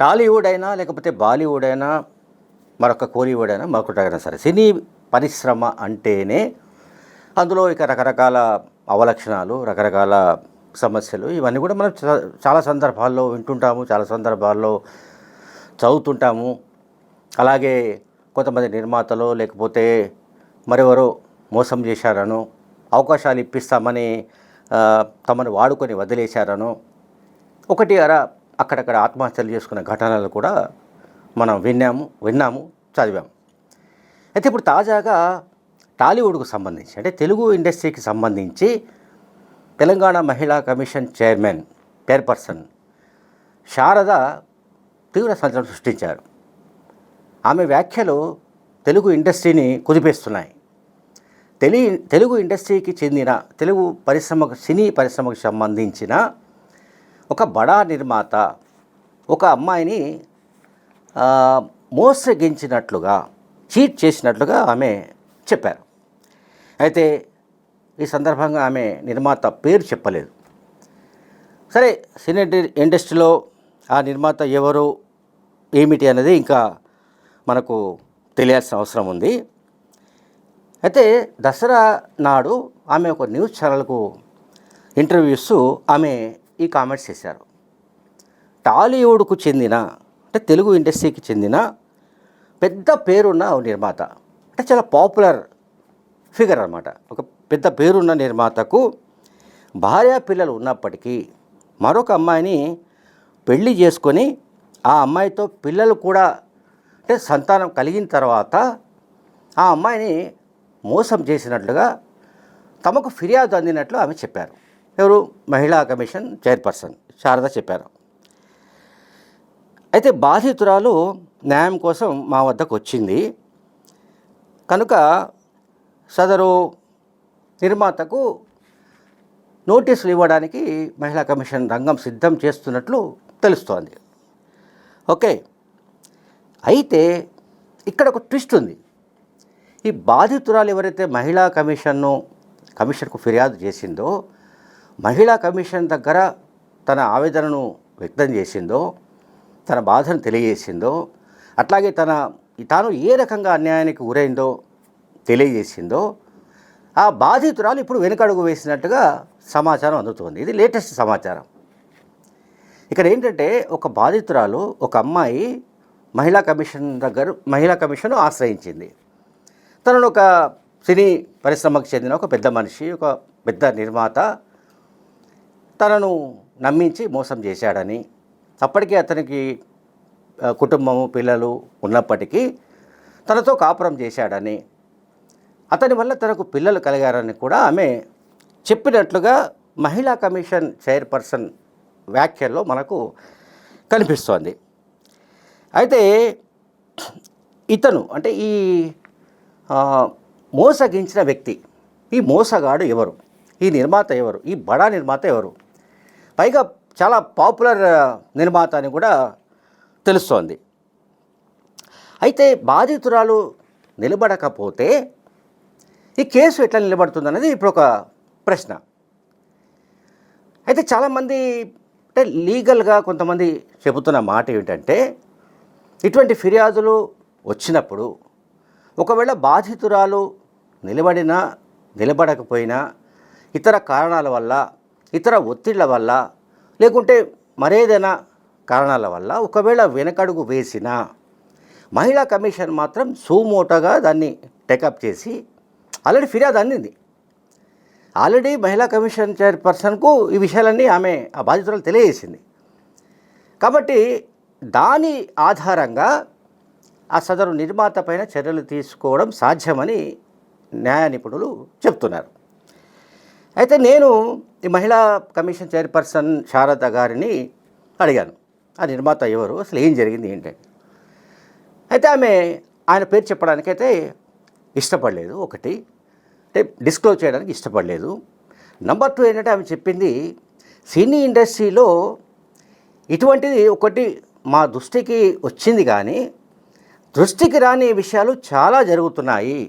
టాలీవుడ్ అయినా లేకపోతే బాలీవుడ్ అయినా మరొక కోలీవుడ్ అయినా మరొకటైనా సరే సినీ పరిశ్రమ అంటేనే అందులో ఇక రకరకాల అవలక్షణాలు రకరకాల సమస్యలు ఇవన్నీ కూడా మనం చాలా సందర్భాల్లో వింటుంటాము చాలా సందర్భాల్లో చదువుతుంటాము. అలాగే కొంతమంది నిర్మాతలు లేకపోతే మరెవరో మోసం చేశారనో అవకాశాలు ఇప్పిస్తామని తమను వాడుకొని వదిలేశారనో ఒకటి అర అక్కడక్కడ ఆత్మహత్యలు చేసుకున్న ఘటనలు కూడా మనం విన్నాము విన్నాము చదివాము. అయితే ఇప్పుడు తాజాగా టాలీవుడ్కు సంబంధించి అంటే తెలుగు ఇండస్ట్రీకి సంబంధించి తెలంగాణ మహిళా కమిషన్ చైర్మన్ చైర్పర్సన్ శారద తీవ్ర సంచలనం సృష్టించారు. ఆమె వ్యాఖ్యలు తెలుగు ఇండస్ట్రీని కుదిపేస్తున్నాయి. తెలి తెలుగు ఇండస్ట్రీకి చెందిన తెలుగు పరిశ్రమకు సినీ పరిశ్రమకు సంబంధించిన ఒక బడా నిర్మాత ఒక అమ్మాయిని మోసగించినట్లుగా చీట్ చేసినట్లుగా ఆమె చెప్పారు. అయితే ఈ సందర్భంగా ఆమె నిర్మాత పేరు చెప్పలేదు. సరే సినీ ఇండస్ట్రీలో ఆ నిర్మాత ఎవరు ఏమిటి అనేది ఇంకా మనకు తెలియాల్సిన అవసరం ఉంది. అయితే దసరా నాడు ఆమె ఒక న్యూస్ ఛానల్కు ఇంటర్వ్యూ ఇస్తూ ఆమె ఈ కామెంట్స్ చేశారు. టాలీవుడ్కు చెందిన అంటే తెలుగు ఇండస్ట్రీకి చెందిన పెద్ద పేరున్న ఓ నిర్మాత. అంటే చాలా పాపులర్ ఫిగర్ అనమాట ఒక పెద్ద పేరున్న నిర్మాతకు భార్య పిల్లలు ఉన్నప్పటికీ మరొక అమ్మాయిని పెళ్ళి చేసుకొని ఆ అమ్మాయితో పిల్లలు కూడా అంటే సంతానం కలిగిన తర్వాత ఆ అమ్మాయిని మోసం చేసినట్లుగా తమకు ఫిర్యాదు అందినట్లు ఆమె చెప్పారు. ఎవరు? మహిళా కమిషన్ చైర్పర్సన్. శారద చెప్పారు. అయితే బాధితురాలు న్యాయం కోసం మా వద్దకు వచ్చింది. కనుక సదరు నిర్మాతకు నోటీసులు ఇవ్వడానికి మహిళా కమిషన్ రంగం సిద్ధం చేస్తున్నట్లు తెలుస్తోంది. ఓకే. అయితే ఇక్కడ ఒక ట్విస్ట్ ఉంది. ఈ బాధితురాలు ఎవరైతే మహిళా కమిషన్ను కమిషన్కు ఫిర్యాదు చేసిందో మహిళా కమిషన్ దగ్గర తన ఆవేదనను వ్యక్తం చేసిందో తన బాధను తెలియజేసిందో అట్లాగే తన తాను ఏ రకంగా అన్యాయానికి గురైందో తెలియజేసిందో ఆ బాధితురాలు ఇప్పుడు వెనుకడుగు వేసినట్టుగా సమాచారం అందుతుంది. ఇది లేటెస్ట్ సమాచారం. ఇక్కడ ఏంటంటే ఒక బాధితురాలు ఒక అమ్మాయి మహిళా కమిషన్ దగ్గర మహిళా కమిషన్ ఆశ్రయించింది. తనను ఒక సినీ పరిశ్రమకు చెందిన ఒక పెద్ద మనిషి ఒక పెద్ద నిర్మాత తనను నమ్మించి మోసం చేశాడని అప్పటికే అతనికి కుటుంబము పిల్లలు ఉన్నప్పటికీ తనతో కాపురం చేశాడని అతని వల్ల తనకు పిల్లలు కలిగారని కూడా ఆమె చెప్పినట్లుగా మహిళా కమిషన్ చైర్పర్సన్ వ్యాఖ్యల్లో మనకు కనిపిస్తోంది. అయితే ఇతను అంటే ఈ మోసగించిన వ్యక్తి ఈ మోసగాడు ఎవరు? ఈ నిర్మాత ఎవరు? ఈ బడా నిర్మాత ఎవరు? పైగా చాలా పాపులర్ నిర్మాత అని కూడా తెలుస్తోంది. అయితే బాధితురాలు నిలబడకపోతే ఈ కేసు ఎట్లా నిలబడుతుంది అనేది ఇప్పుడు ఒక ప్రశ్న. అయితే చాలామంది అంటే లీగల్గా కొంతమంది చెబుతున్న మాట ఏమిటంటే ఇటువంటి ఫిర్యాదులు వచ్చినప్పుడు ఒకవేళ బాధితురాలు నిలబడినా నిలబడకపోయినా ఇతర కారణాల వల్ల ఇతర ఒత్తిళ్ళ వల్ల లేకుంటే మరేదైనా కారణాల వల్ల ఒకవేళ వెనకడుగు వేసినా మహిళా కమిషన్ మాత్రం సోమోటగా దాన్ని టేకప్ చేసి ఆల్రెడీ ఫిర్యాదు అందింది. ఆల్రెడీ మహిళా కమిషన్ చైర్పర్సన్కు ఈ విషయాలన్నీ ఆమె ఆ బాధితురాలు తెలియజేసింది. కాబట్టి దాని ఆధారంగా ఆ సదరు నిర్మాత పైన చర్యలు తీసుకోవడం సాధ్యమని న్యాయ నిపుణులు చెప్తున్నారు. అయితే నేను ఈ మహిళా కమిషన్ చైర్పర్సన్ శారద గారిని అడిగాను. ఆ నిర్మాత ఎవరు? అసలు ఏం జరిగింది? ఏంటంటే అయితే ఆమె ఆయన పేరు చెప్పడానికైతే ఇష్టపడలేదు. ఒకటి అంటే డిస్క్లోజ్ చేయడానికి ఇష్టపడలేదు. నంబర్ టూ ఏంటంటే ఆమె చెప్పింది సినీ ఇండస్ట్రీలో ఇటువంటిది ఒకటి మా దృష్టికి వచ్చింది కానీ దృష్టికి రాని విషయాలు చాలా జరుగుతున్నాయి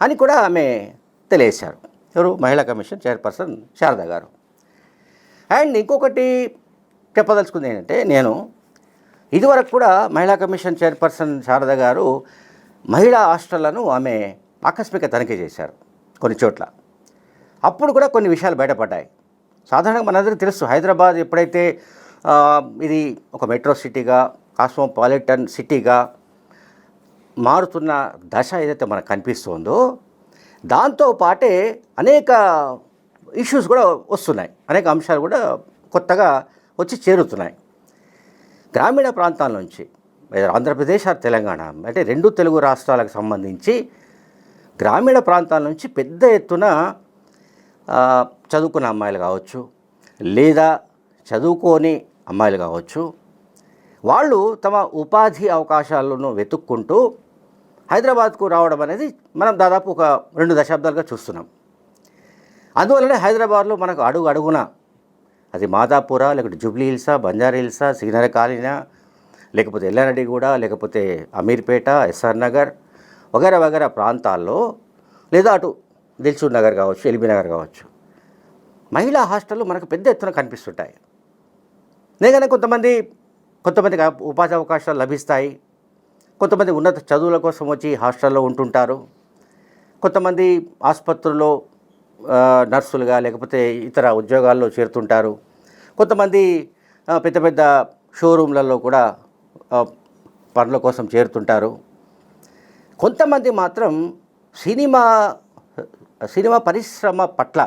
అని కూడా ఆమె తెలియశారు ఎవరు? మహిళా కమిషన్ చైర్పర్సన్ శారద గారు. అండ్ ఇంకొకటి చెప్పదలుచుకుంది ఏంటంటే నేను ఇదివరకు కూడా మహిళా కమిషన్ చైర్పర్సన్ శారద గారు మహిళా హాస్టళ్ళను ఆమె ఆకస్మిక తనిఖీ చేశారు కొన్ని చోట్ల. అప్పుడు కూడా కొన్ని విషయాలు బయటపడ్డాయి. సాధారణంగా మనందరికీ తెలుసు హైదరాబాద్ ఎప్పుడైతే ఇది ఒక మెట్రో సిటీగా కాస్మోపాలిటన్ సిటీగా మారుతున్న దశ ఏదైతే మనకు కనిపిస్తుందో దాంతో పాటే అనేక ఇష్యూస్ కూడా వస్తున్నాయి. అనేక అంశాలు కూడా కొత్తగా వచ్చి చేరుతున్నాయి. గ్రామీణ ప్రాంతాల నుంచి ఆంధ్రప్రదేశ్ ఆర్ తెలంగాణ అంటే రెండు తెలుగు రాష్ట్రాలకు సంబంధించి గ్రామీణ ప్రాంతాల నుంచి పెద్ద ఎత్తున చదువుకున్న అమ్మాయిలు కావచ్చు లేదా చదువుకోని అమ్మాయిలు కావచ్చు వాళ్ళు తమ ఉపాధి అవకాశాలను వెతుక్కుంటూ హైదరాబాద్కు రావడం అనేది మనం దాదాపు ఒక రెండు దశాబ్దాలుగా చూస్తున్నాం. అందువల్లనే హైదరాబాద్లో మనకు అడుగు అడుగున అది మాదాపురా లేకపోతే జూబ్లీ హిల్సా బంజారా హిల్సా శ్రీనగర్ కాలనీ లేకపోతే ఎల్లారెడ్డిగూడ లేకపోతే అమీర్పేట ఎస్ఆర్ నగర్ వగైరా వగైరా ప్రాంతాల్లో లేదా అటు దిల్చూర్ నగర్ కావచ్చు ఎల్బీ నగర్ కావచ్చు మహిళా హాస్టళ్ళు మనకు పెద్ద ఎత్తున కనిపిస్తుంటాయి. నేగానే కొంతమంది కొంతమందికి ఉపాధి అవకాశాలు లభిస్తాయి. కొంతమంది ఉన్నత చదువుల కోసం వచ్చి హాస్టల్లో ఉంటుంటారు. కొంతమంది ఆసుపత్రుల్లో నర్సులుగా లేకపోతే ఇతర ఉద్యోగాల్లో చేరుతుంటారు. కొంతమంది పెద్ద పెద్ద షోరూమ్లలో కూడా పనుల కోసం చేరుతుంటారు. కొంతమంది మాత్రం సినిమా సినిమా పరిశ్రమ పట్ల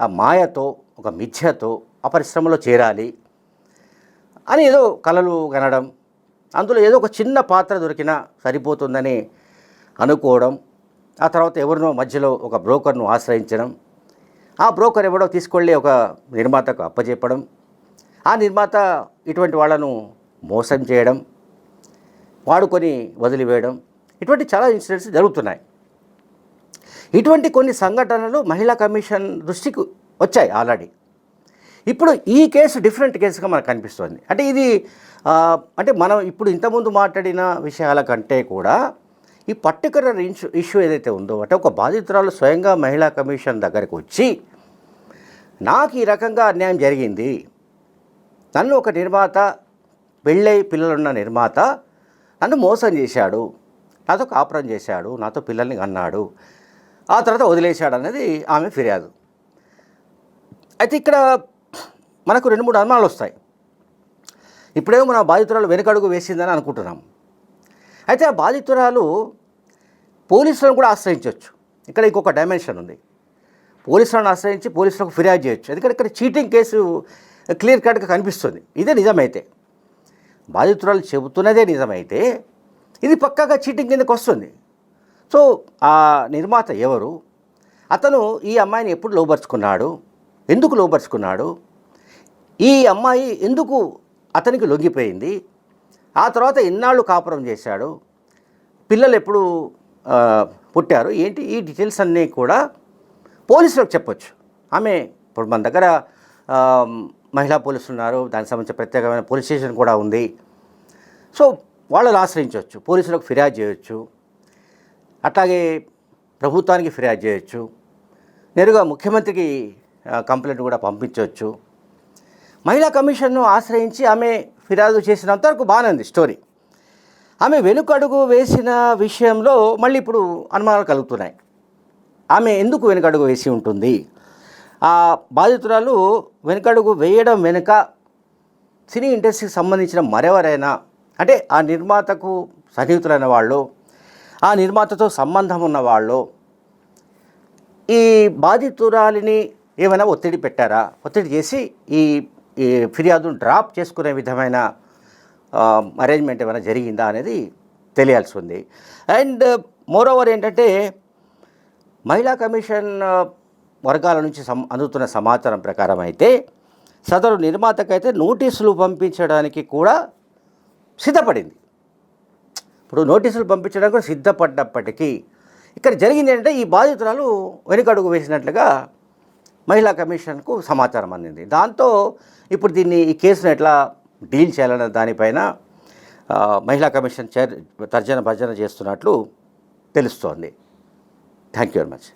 ఆ మాయతో ఒక మిథ్యతో ఆ పరిశ్రమలో చేరాలి అని ఏదో కళలు కనడం అందులో ఏదో ఒక చిన్న పాత్ర దొరికినా సరిపోతుందని అనుకోవడం ఆ తర్వాత ఎవరినో మధ్యలో ఒక బ్రోకర్ను ఆశ్రయించడం ఆ బ్రోకర్ ఎవడో తీసుకెళ్ళి ఒక నిర్మాతకు అప్పచెప్పడం ఆ నిర్మాత ఇటువంటి వాళ్ళను మోసం చేయడం వాడుకొని వదిలివేయడం ఇటువంటి చాలా ఇన్సిడెంట్స్ జరుగుతున్నాయి. ఇటువంటి కొన్ని సంఘటనలు మహిళా కమిషన్ దృష్టికి వచ్చాయి ఆల్రెడీ. ఇప్పుడు ఈ కేసు డిఫరెంట్ కేసుగా మనకు కనిపిస్తుంది. అంటే ఇది అంటే మనం ఇప్పుడు ఇంతకుముందు మాట్లాడిన విషయాల కంటే కూడా ఈ పర్టికులర్ ఇష్యూ ఇష్యూ ఏదైతే ఉందో అంటే ఒక బాధితురాలు స్వయంగా మహిళా కమిషన్ దగ్గరికి వచ్చి నాకు ఈ రకంగా అన్యాయం జరిగింది. నన్ను ఒక నిర్మాత పెళ్ళై పిల్లలున్న నిర్మాత నన్ను మోసం చేశాడు. నాతో కాపురం చేశాడు. నాతో పిల్లల్ని అన్నాడు. ఆ తర్వాత వదిలేశాడు అనేది ఆమె ఫిర్యాదు. అయితే ఇక్కడ మనకు రెండు మూడు అనుమానాలు వస్తాయి. ఇప్పుడేమో మన బాధితురాలు వెనుకడుగు వేసిందని అనుకుంటున్నాం. అయితే ఆ బాధితురాలు పోలీసులను కూడా ఆశ్రయించవచ్చు. ఇక్కడ ఇంకొక డైమెన్షన్ ఉంది. పోలీసులను ఆశ్రయించి పోలీసులకు ఫిర్యాదు చేయొచ్చు. ఎందుకంటే ఇక్కడ చీటింగ్ కేసు క్లియర్ కట్గా కనిపిస్తుంది. ఇదే నిజమైతే. బాధితురాలు చెబుతున్నదే నిజమైతే ఇది పక్కాగా చీటింగ్ కిందకు వస్తుంది. సో ఆ నిర్మాత ఎవరు? అతను ఈ అమ్మాయిని ఎప్పుడు లోపరుచుకున్నాడు? ఎందుకు లోపరుచుకున్నాడు? ఈ అమ్మాయి ఎందుకు అతనికి లొంగిపోయింది? ఆ తర్వాత ఎన్నాళ్ళు కాపురం చేశాడు? పిల్లలు ఎప్పుడు పుట్టారు? ఏంటి ఈ డీటెయిల్స్ అన్నీ కూడా పోలీసులకు చెప్పొచ్చు. ఆమె ఇప్పుడు మన దగ్గర మహిళా పోలీసులు ఉన్నారు దానికి సంబంధించిన ప్రత్యేకమైన పోలీస్ స్టేషన్ కూడా ఉంది. సో వాళ్ళని ఆశ్రయించవచ్చు పోలీసులకు ఫిర్యాదు చేయొచ్చు. అట్లాగే ప్రభుత్వానికి ఫిర్యాదు చేయొచ్చు. నేరుగా ముఖ్యమంత్రికి కంప్లైంట్ కూడా పంపించవచ్చు. మహిళా కమిషన్ను ఆశ్రయించి ఆమె ఫిర్యాదు చేసినంత వరకు బాగానే ఉంది స్టోరీ. ఆమె వెనుకడుగు వేసిన విషయంలో మళ్ళీ ఇప్పుడు అనుమానాలు కలుగుతున్నాయి. ఆమె ఎందుకు వెనుకడుగు వేసి ఉంటుంది? ఆ బాధితురాలు వెనుకడుగు వేయడం వెనుక సినీ ఇండస్ట్రీకి సంబంధించిన మరెవరైనా అంటే ఆ నిర్మాతకు సన్నిహితులైన వాళ్ళు ఆ నిర్మాతతో సంబంధం ఉన్న వాళ్ళు ఈ బాధితురాలిని ఏమైనా ఒత్తిడి పెట్టారా? ఒత్తిడి చేసి ఈ ఈ ఫిర్యాదును డ్రాప్ చేసుకునే విధమైన అరేంజ్మెంట్ ఏమైనా జరిగిందా అనేది తెలియాల్సి ఉంది. అండ్ మోరోవర్ ఏంటంటే మహిళా కమిషన్ వర్గాల నుంచి సం అందుతున్న సమాచారం ప్రకారం అయితే సదరు నిర్మాతకైతే నోటీసులు పంపించడానికి కూడా సిద్ధపడింది. ఇప్పుడు నోటీసులు పంపించడానికి కూడా సిద్ధపడ్డప్పటికీ ఇక్కడ జరిగింది ఏంటంటే ఈ బాధితురాలు వెనుకడుగు వేసినట్లుగా మహిళా కమిషన్కు సమాచారం అందింది. దాంతో ఇప్పుడు దీన్ని ఈ కేసును ఎట్లా డీల్ చేయాలన్న దానిపైన మహిళా కమిషన్ చైర్ తర్జన భర్జన చేస్తున్నట్లు తెలుస్తోంది. Thank you very much.